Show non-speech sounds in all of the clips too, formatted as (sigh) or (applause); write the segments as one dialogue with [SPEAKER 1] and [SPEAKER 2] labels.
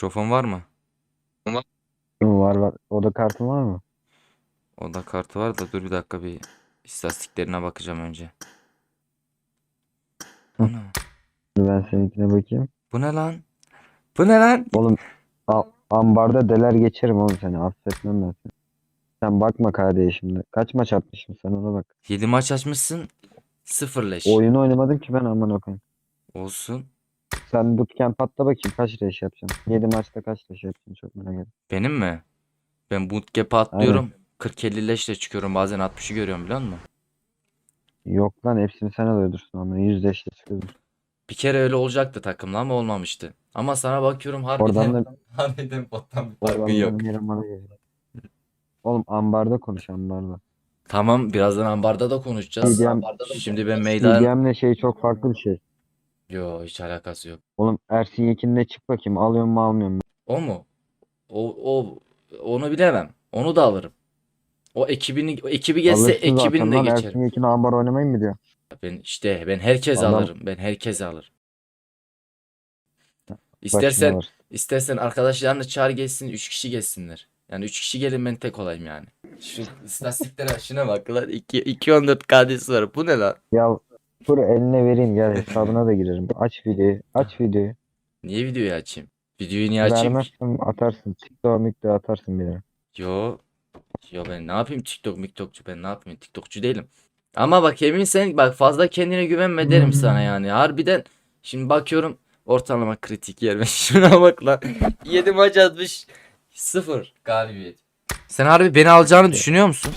[SPEAKER 1] Mikrofon var mı?
[SPEAKER 2] Var var. Oda kartın var mı?
[SPEAKER 1] Oda kartı var da dur bir dakika bir istatistiklerine bakacağım önce. Ana,
[SPEAKER 2] Dur Ben seninkine bakayım.
[SPEAKER 1] Bu ne lan? Bu ne lan?
[SPEAKER 2] Oğlum a- ambarda deler geçerim oğlum seni. Affetmem ben seni. Sen bakma kardeşimde. Kaç maç atmışım sen ona bak.
[SPEAKER 1] 7 maç açmışsın. 0 leş.
[SPEAKER 2] Oyunu oynamadım ki ben aman okuyayım.
[SPEAKER 1] Olsun.
[SPEAKER 2] Sen bootcamp atla bakayım kaç leş yapacaksın. 7 maçta kaç leş yapacaksın çok merak ettim.
[SPEAKER 1] Benim mi? Ben bootcamp'e atlıyorum. 40-50 leşle çıkıyorum. Bazen 60'ı görüyorum biliyor musun?
[SPEAKER 2] Yok lan hepsini sen alıyordursun ama 100 leşle çıkıyordur.
[SPEAKER 1] Bir kere öyle olacaktı takımla ama olmamıştı. Ama sana bakıyorum
[SPEAKER 2] Oradan
[SPEAKER 1] harbiden
[SPEAKER 2] da (laughs)
[SPEAKER 1] harbiden bottan bir
[SPEAKER 2] oradan
[SPEAKER 1] farkın
[SPEAKER 2] da
[SPEAKER 1] yok.
[SPEAKER 2] benim bana geliyor. Oğlum ambarda konuş ambarda.
[SPEAKER 1] Tamam birazdan ambarda da konuşacağız.
[SPEAKER 2] CDM
[SPEAKER 1] Şimdi ben meydan...
[SPEAKER 2] CDM'le şey çok farklı bir şey.
[SPEAKER 1] Yo hiç alakası yok.
[SPEAKER 2] Oğlum Ersin Yekin'le çık bakayım alıyor mu almıyor mu?
[SPEAKER 1] O mu? O, o onu bilemem. Onu da alırım. O ekibini o ekibi
[SPEAKER 2] Alırsın zaten
[SPEAKER 1] ekibini de
[SPEAKER 2] lan
[SPEAKER 1] geçerim.
[SPEAKER 2] Ersin Yekin ambar oynamayı mı diyor?
[SPEAKER 1] Ben işte ben herkes
[SPEAKER 2] Adam-
[SPEAKER 1] alırım. Ben herkes alırım.
[SPEAKER 2] Başına
[SPEAKER 1] İstersen
[SPEAKER 2] var.
[SPEAKER 1] istersen arkadaşlarını çağır gelsin 3 kişi gelsinler. Yani 3 kişi gelin ben tek olayım yani. Şu istatistiklere (laughs) şuna bak lan 2 214 KD'si var. Bu ne lan?
[SPEAKER 2] Ya dur eline vereyim gel hesabına da girerim. Aç videoyu. Aç videoyu.
[SPEAKER 1] Niye videoyu açayım? Videoyu niye açayım ki?
[SPEAKER 2] Vermezsen atarsın. TikTok'a miktoğa atarsın bir yere.
[SPEAKER 1] Yo. Yo ben ne yapayım TikTok miktokçu ben ne yapayım TikTokçu değilim. Ama bak emin sen bak fazla kendine güvenme derim sana yani. Harbiden şimdi bakıyorum ortalama kritik yer. (laughs) Şuna bak lan. 7 maç atmış. 0 galibiyet. Sen harbi beni alacağını düşünüyor musun?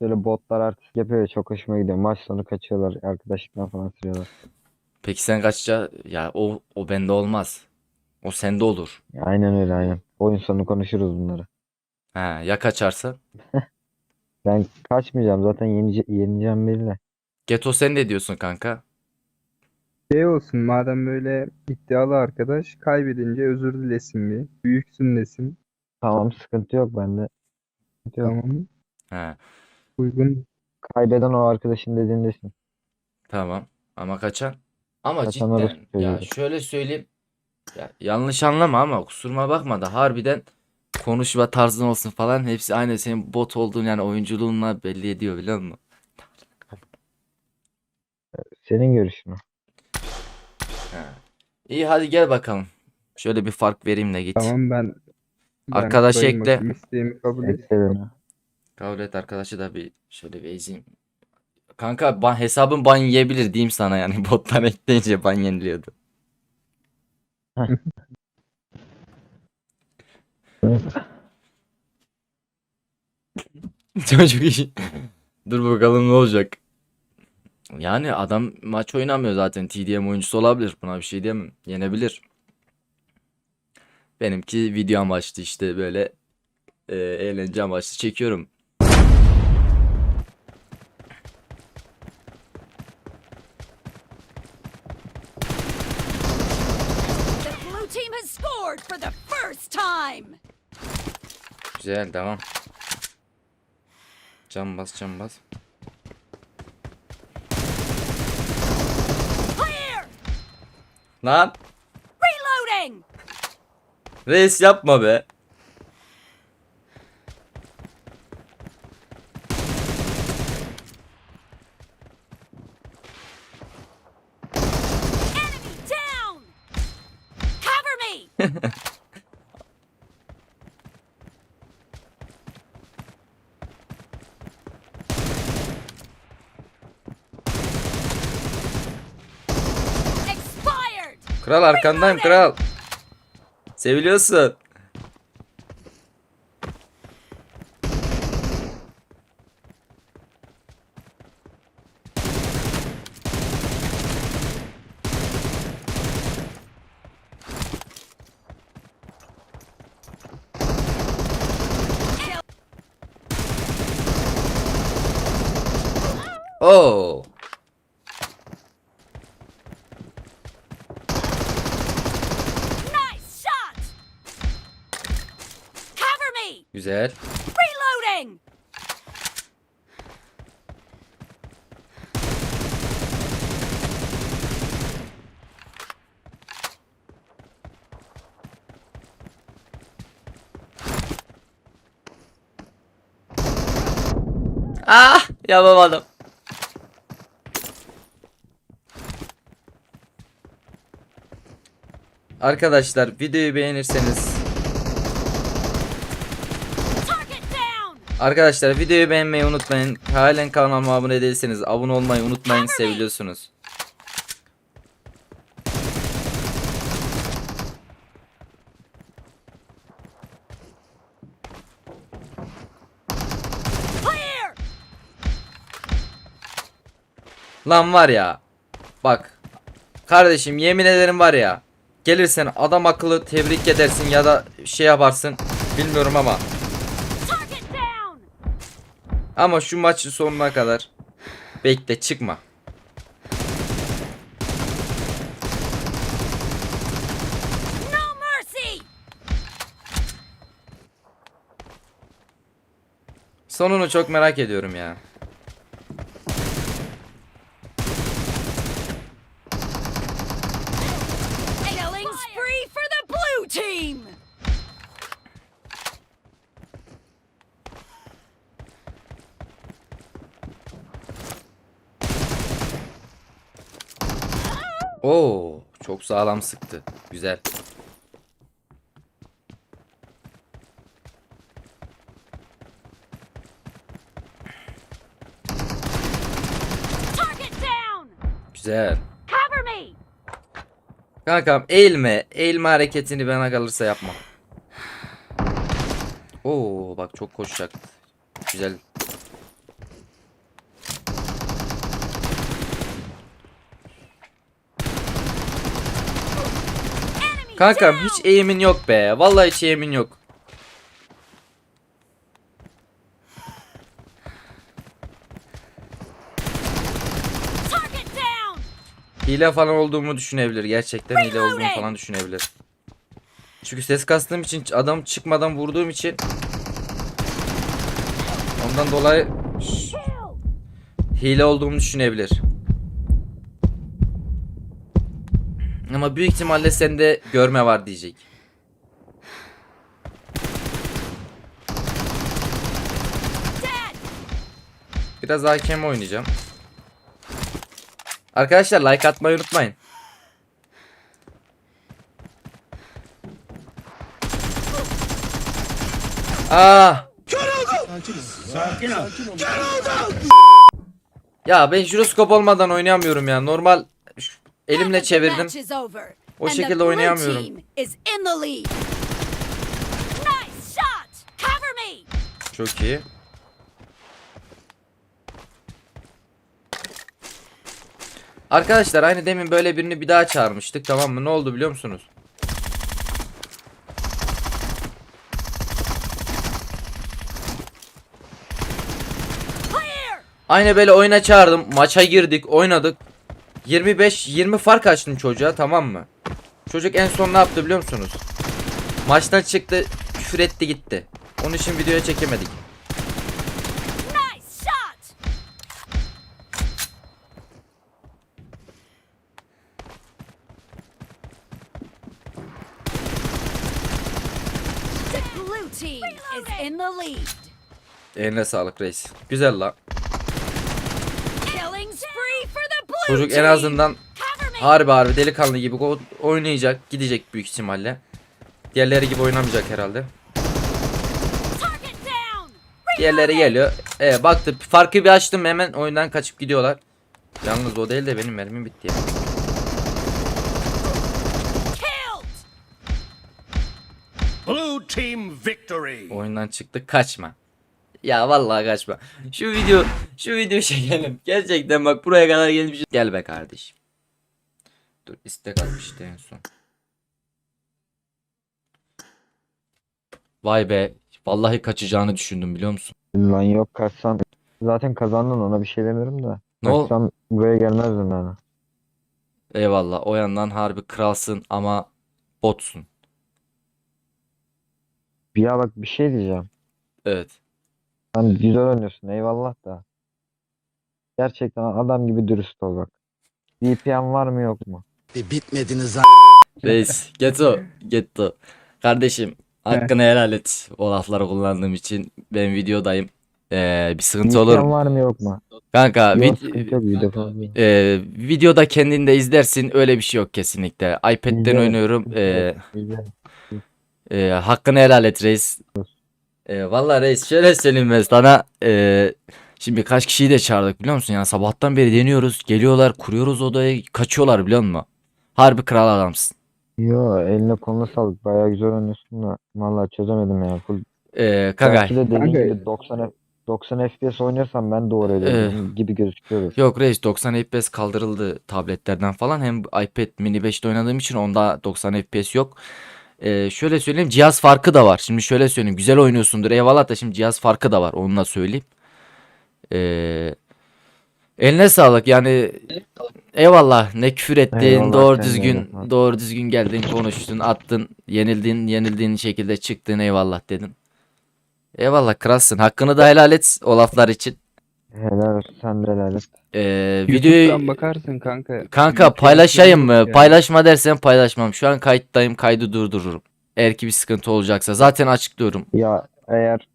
[SPEAKER 2] Böyle botlar artist yapıyor ya çok hoşuma gidiyor. Maç sonu kaçıyorlar. Arkadaşlıktan falan sürüyorlar.
[SPEAKER 1] Peki sen kaçça ya o o bende olmaz. O sende olur.
[SPEAKER 2] Ya aynen öyle aynen. Oyun sonu konuşuruz bunları.
[SPEAKER 1] Ha ya kaçarsan? (laughs)
[SPEAKER 2] Ben kaçmayacağım zaten yenice yeneceğim belli.
[SPEAKER 1] Geto sen ne diyorsun kanka?
[SPEAKER 3] Şey olsun madem böyle iddialı arkadaş kaybedince özür dilesin bir. Büyüksün desin.
[SPEAKER 2] Tamam sıkıntı yok bende. Sıkıntı yok.
[SPEAKER 3] Tamam.
[SPEAKER 1] Ha
[SPEAKER 3] Uygun.
[SPEAKER 2] Kaybeden o arkadaşın dediğindesin.
[SPEAKER 1] Tamam. Ama kaçan? Ama
[SPEAKER 2] Kaçan orospu
[SPEAKER 1] cidden ya şöyle söyleyeyim. Ya yanlış anlama ama kusuruma bakma da harbiden konuşma tarzın olsun falan hepsi aynı senin bot olduğun yani oyunculuğunla belli ediyor biliyor musun?
[SPEAKER 2] Senin görüşün o.
[SPEAKER 1] Ha. İyi hadi gel bakalım. Şöyle bir fark vereyim de git.
[SPEAKER 3] Tamam ben ben
[SPEAKER 1] Arkadaş
[SPEAKER 3] koyayım
[SPEAKER 1] ekle.
[SPEAKER 3] bakayım, isteğimi kabul et.
[SPEAKER 2] Beni.
[SPEAKER 1] Kabul et arkadaşı da bir şöyle bir ezeyim. Kanka ban, hesabın ban yiyebilir diyeyim sana yani (laughs) bottan ekleyince ban yeniliyordu. (laughs) Çocuk iyi. Dur bakalım ne olacak. Yani adam maç oynamıyor zaten. TDM oyuncusu olabilir. Buna bir şey diyemem. Yenebilir. Benimki video amaçlı işte böyle e, eğlence amaçlı çekiyorum.
[SPEAKER 4] Time.
[SPEAKER 1] Güzel devam. Can bas can bas.
[SPEAKER 4] Clear!
[SPEAKER 1] Lan
[SPEAKER 4] Reloading!
[SPEAKER 1] reis yapma be.
[SPEAKER 4] Enemy down! Cover me! (laughs)
[SPEAKER 1] Kral arkandayım kral. Seviliyorsun. Oo.
[SPEAKER 4] Nice shot! Cover me!
[SPEAKER 1] Güzel.
[SPEAKER 4] Reloading!
[SPEAKER 1] Ah yapamadım. Arkadaşlar videoyu beğenirseniz! Arkadaşlar videoyu beğenmeyi unutmayın. Halen kanalıma abone değilseniz abone olmayı unutmayın.
[SPEAKER 4] Cover me.
[SPEAKER 1] Seviliyorsunuz.
[SPEAKER 4] Clear!
[SPEAKER 1] Lan var ya. Bak. Kardeşim yemin ederim var ya. Gelirsen adam akıllı tebrik edersin ya da şey yaparsın. Bilmiyorum ama. Ama şu maçın sonuna kadar bekle çıkma. Sonunu çok merak ediyorum ya. Oo, çok sağlam sıktı. Güzel. Güzel. Kankam eğilme. Eğilme hareketini bana kalırsa yapma. Oo bak çok koşacak. Güzel.
[SPEAKER 4] Enemy
[SPEAKER 1] Kankam hiç eğimin yok be. Vallahi hiç eğimin yok. Hile falan olduğumu düşünebilir. Gerçekten hile olduğumu falan düşünebilir. Çünkü ses kastığım için adam çıkmadan vurduğum için ondan dolayı hile olduğumu düşünebilir. Ama büyük ihtimalle sende görme var diyecek. Biraz hakem oynayacağım. Arkadaşlar like atmayı unutmayın. Aa! Ya ben jiroskop olmadan oynayamıyorum ya. Normal elimle çevirdim. O şekilde oynayamıyorum. Çok iyi. Arkadaşlar aynı demin böyle birini bir daha çağırmıştık tamam mı? Ne oldu biliyor musunuz? Aynı böyle oyuna çağırdım. Maça girdik, oynadık. 25 20 fark açtım çocuğa tamam mı? Çocuk en son ne yaptı biliyor musunuz? Maçtan çıktı, küfür etti gitti. Onun için videoya çekemedik.
[SPEAKER 4] Nice shot! The blue team is in the lead.
[SPEAKER 1] Eline sağlık reis. Güzel la. Çocuk en azından harbi harbi delikanlı gibi oynayacak, gidecek büyük ihtimalle. Diğerleri gibi oynamayacak herhalde. Diğerleri geliyor. E baktı farkı bir açtım hemen oyundan kaçıp gidiyorlar. Yalnız o değil de benim mermim bitti ya.
[SPEAKER 4] Killed!
[SPEAKER 5] Blue team victory.
[SPEAKER 1] Oyundan çıktı kaçma. Ya vallahi kaçma. Şu video şu video (laughs) çekelim. Gerçekten bak buraya kadar gelmiş. Gel be kardeşim. Dur istek almıştı en son. Vay be. Vallahi kaçacağını düşündüm biliyor musun?
[SPEAKER 2] Lan yok kaçsan. Zaten kazandın ona bir şey demiyorum da.
[SPEAKER 1] Ne ol?
[SPEAKER 2] Kaçsam buraya gelmezdim yani.
[SPEAKER 1] Eyvallah. O yandan harbi kralsın ama botsun.
[SPEAKER 2] Ya bak bir şey diyeceğim.
[SPEAKER 1] Evet.
[SPEAKER 2] Sen güzel oynuyorsun eyvallah da. Gerçekten adam gibi dürüst ol bak. VPN var mı yok mu?
[SPEAKER 6] Bir bitmediniz
[SPEAKER 1] Reis. Geto. Geto. Kardeşim hakkını helal et. O lafları kullandığım için. Ben videodayım. Ee, bir sıkıntı olur
[SPEAKER 2] İsteyen
[SPEAKER 1] mu?
[SPEAKER 2] var mı yok mu?
[SPEAKER 1] Kanka
[SPEAKER 2] Yok
[SPEAKER 1] vid-
[SPEAKER 2] sıkıntı yok video falan. değil.
[SPEAKER 1] e, videoda kendinde izlersin öyle bir şey yok kesinlikle. iPad'den
[SPEAKER 2] İzlerim,
[SPEAKER 1] oynuyorum. Ee,
[SPEAKER 2] izlerim.
[SPEAKER 1] e, hakkını helal et reis. E, vallahi reis şöyle söyleyeyim ben sana. E, şimdi kaç kişiyi de çağırdık biliyor musun? Yani sabahtan beri deniyoruz. Geliyorlar kuruyoruz odayı kaçıyorlar biliyor musun? Harbi kral adamsın.
[SPEAKER 2] Yo eline koluna sağlık. Bayağı güzel oynuyorsun da. Vallahi çözemedim ya. Full
[SPEAKER 1] E, kanka
[SPEAKER 2] Belki de dediğin
[SPEAKER 3] Kanka-
[SPEAKER 2] gibi 90 F- 90 FPS oynarsam ben de oraya dönüyorum gibi gözüküyor.
[SPEAKER 1] Yok reis 90 FPS kaldırıldı tabletlerden falan. Hem iPad mini 5'te oynadığım için onda 90 FPS yok. Ee, şöyle söyleyeyim cihaz farkı da var. Şimdi şöyle söyleyeyim güzel oynuyorsundur eyvallah da şimdi cihaz farkı da var onunla söyleyeyim. Ee, eline sağlık yani eyvallah ne küfür ettin
[SPEAKER 2] Eyvallah,
[SPEAKER 1] doğru düzgün
[SPEAKER 2] eyvallah.
[SPEAKER 1] doğru düzgün geldin konuştun attın yenildin yenildiğin şekilde çıktın eyvallah dedin. Eyvallah kralsın hakkını da helal et o laflar için.
[SPEAKER 2] Helal olsun sen de helal et.
[SPEAKER 1] Ee,
[SPEAKER 3] YouTube'dan
[SPEAKER 1] videoyu
[SPEAKER 3] bakarsın kanka.
[SPEAKER 1] Kanka
[SPEAKER 3] Ülke
[SPEAKER 1] paylaşayım mı?
[SPEAKER 3] yani.
[SPEAKER 1] Paylaşma dersen paylaşmam. Şu an kayıttayım. Kaydı durdururum. Eğer ki bir sıkıntı olacaksa. Zaten açıklıyorum.
[SPEAKER 2] Ya eğer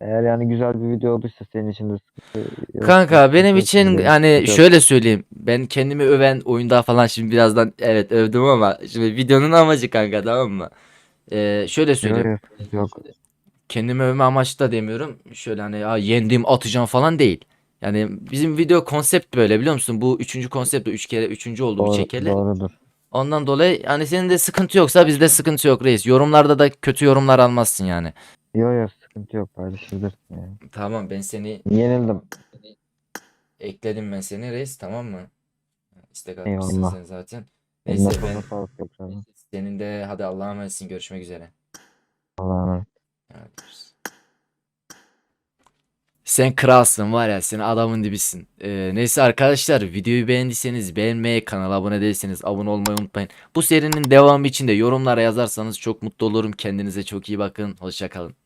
[SPEAKER 2] eğer yani güzel bir video olduysa senin için de sıkıntı yok.
[SPEAKER 1] Kanka benim için yani
[SPEAKER 2] yok.
[SPEAKER 1] şöyle söyleyeyim. Ben kendimi öven oyunda falan şimdi birazdan evet övdüm ama şimdi videonun amacı kanka tamam mı? Ee, şöyle söyleyeyim.
[SPEAKER 2] yok, yok.
[SPEAKER 1] Kendimi övme amaçlı da demiyorum. Şöyle hani ya yendim atacağım falan değil. Yani bizim video konsept böyle biliyor musun? Bu üçüncü konsept. Üç kere üçüncü oldu bu
[SPEAKER 2] Doğru,
[SPEAKER 1] çekeli.
[SPEAKER 2] doğrudur.
[SPEAKER 1] Ondan dolayı yani senin de sıkıntı yoksa bizde sıkıntı yok reis. Yorumlarda da kötü yorumlar almazsın yani.
[SPEAKER 2] Yok yok sıkıntı yok paylaşabilirsin yani.
[SPEAKER 1] Tamam ben seni
[SPEAKER 2] Yenildim.
[SPEAKER 1] ekledim ben seni reis tamam mı? İstek atmışsın
[SPEAKER 2] Eyvallah.
[SPEAKER 1] sen zaten. Neyse ben
[SPEAKER 2] sağlık tekrardan.
[SPEAKER 1] senin de hadi Allah'a emanetsin görüşmek üzere. Sen kralsın var ya sen adamın dibisin. Ee, neyse arkadaşlar videoyu beğendiyseniz beğenmeyi kanala abone değilseniz abone olmayı unutmayın. Bu serinin devamı için de yorumlara yazarsanız çok mutlu olurum. Kendinize çok iyi bakın. Hoşça kalın.